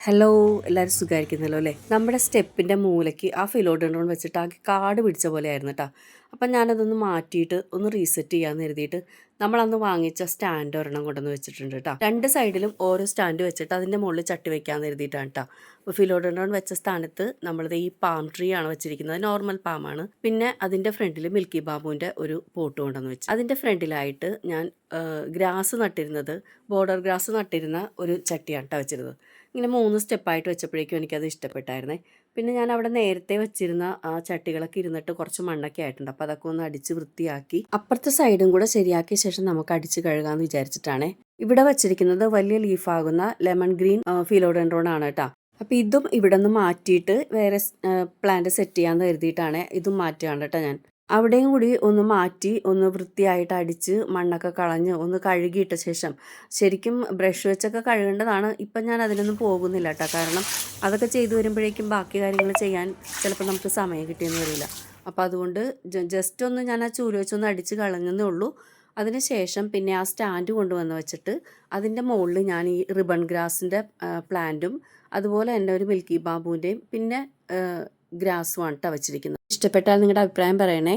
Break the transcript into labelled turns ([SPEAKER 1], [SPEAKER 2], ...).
[SPEAKER 1] Hello എല്ലാവരും സുഖമായിരിക്കുന്നല്ലോ അല്ലേ? നമ്മുടെ സ്റ്റെപ്പിന്റെ മൂലയ്ക്ക് ആ ഫിലോഡൻഡ്രോൺ വെച്ചിട്ട് ആകെ കാട് പിടിച്ച പോലെ ആയിരുന്നു കേട്ടോ അപ്പം ഞാനതൊന്ന് മാറ്റിയിട്ട് ഒന്ന് റീസെറ്റ് ചെയ്യാമെന്ന് കരുതിയിട്ട് നമ്മളന്ന് വാങ്ങിച്ച സ്റ്റാൻഡ് ഒരെണ്ണം കൊണ്ടുവന്ന് വെച്ചിട്ടുണ്ട് കേട്ടോ രണ്ട് സൈഡിലും ഓരോ സ്റ്റാൻഡ് വെച്ചിട്ട് അതിന്റെ മുകളിൽ ചട്ടി വെക്കാമെന്ന് കരുതിയിട്ടാണ് കേട്ടോ അപ്പോൾ ഫിലോഡൻഡ്രോൺ വെച്ച സ്ഥാനത്ത് നമ്മളിത് ഈ പാം ട്രീ ആണ് വെച്ചിരിക്കുന്നത്. നോർമൽ പാമാണ് പിന്നെ അതിന്റെ ഫ്രണ്ടിൽ മിൽക്കി ബാബുവിന്റെ ഒരു പോട്ട് കൊണ്ടുവന്ന് വെച്ചു. അതിന്റെ ഫ്രണ്ടിലായിട്ട് ഞാൻ ഗ്രാസ് നട്ടിരുന്നത് ബോർഡർ ഗ്രാസ് നട്ടിരുന്ന ഒരു ചട്ടിയാണ് കേട്ടോ വെച്ചിരുന്നത്. ഇങ്ങനെ മൂന്ന് സ്റ്റെപ്പായിട്ട് വെച്ചപ്പോഴേക്കും എനിക്കത് ഇഷ്ടപ്പെട്ടായിരുന്നേ. പിന്നെ ഞാൻ അവിടെ നേരത്തെ വെച്ചിരുന്ന ആ ചട്ടികളൊക്കെ ഇരുന്നിട്ട് കുറച്ച് മണ്ണൊക്കെ ആയിട്ടുണ്ട്. അപ്പോൾ അതൊക്കെ ഒന്ന് അടിച്ച് വൃത്തിയാക്കി. അപ്പുറത്തെ സൈഡും കൂടെ ശരിയാക്കിയ ശേഷം നമുക്ക് അടിച്ച് കഴുകാമെന്ന് വിചാരിച്ചിട്ടാണ്. ഇവിടെ വച്ചിരിക്കുന്നത് വലിയ ലീഫാകുന്ന ലെമൺ ഗ്രീൻ ഫിലോഡൻഡ്രോൺ ആണ് കേട്ടോ. അപ്പോൾ ഇതും ഇവിടെ നിന്ന് മാറ്റിയിട്ട് വേറെ പ്ലാന്റ് സെറ്റ് ചെയ്യാമെന്ന് കരുതിയിട്ടാണ് ഇതും മാറ്റുകയാണ് കേട്ടോ ഞാൻ. അവിടെയും കൂടി ഒന്ന് മാറ്റി ഒന്ന് വൃത്തിയായിട്ട് അടിച്ച് മണ്ണൊക്കെ കളഞ്ഞ് ഒന്ന് കഴുകിയിട്ട ശേഷം ശരിക്കും ബ്രഷ് വെച്ചൊക്കെ കഴുകേണ്ടതാണ്. ഇപ്പം ഞാൻ അതിനൊന്നും പോകുന്നില്ല കേട്ടോ. കാരണം അതൊക്കെ ചെയ്തു വരുമ്പോഴേക്കും ബാക്കി കാര്യങ്ങൾ ചെയ്യാൻ ചിലപ്പോൾ നമുക്ക് സമയം കിട്ടിയെന്ന് വരില്ല. അപ്പോൾ അതുകൊണ്ട് ജസ്റ്റ് ഒന്ന് ഞാൻ ആ ചൂൽ വെച്ചൊന്ന് അടിച്ച് കളഞ്ഞെന്നേ ഉള്ളൂ. അതിനുശേഷം പിന്നെ ആ സ്റ്റാൻഡ് കൊണ്ടുവന്ന് വെച്ചിട്ട് അതിന്റെ മുകളിൽ ഞാൻ ഈ റിബൺ ഗ്രാസിന്റെ പ്ലാന്റും അതുപോലെ തന്നെ ഒരു മിൽക്കി ബാബുവിന്റെയും പിന്നെ ഗ്രാസുമാണ് കേട്ടോ വെച്ചിരിക്കുന്നത്. ഇഷ്ടപ്പെട്ടാൽ നിങ്ങളുടെ അഭിപ്രായം പറയണേ.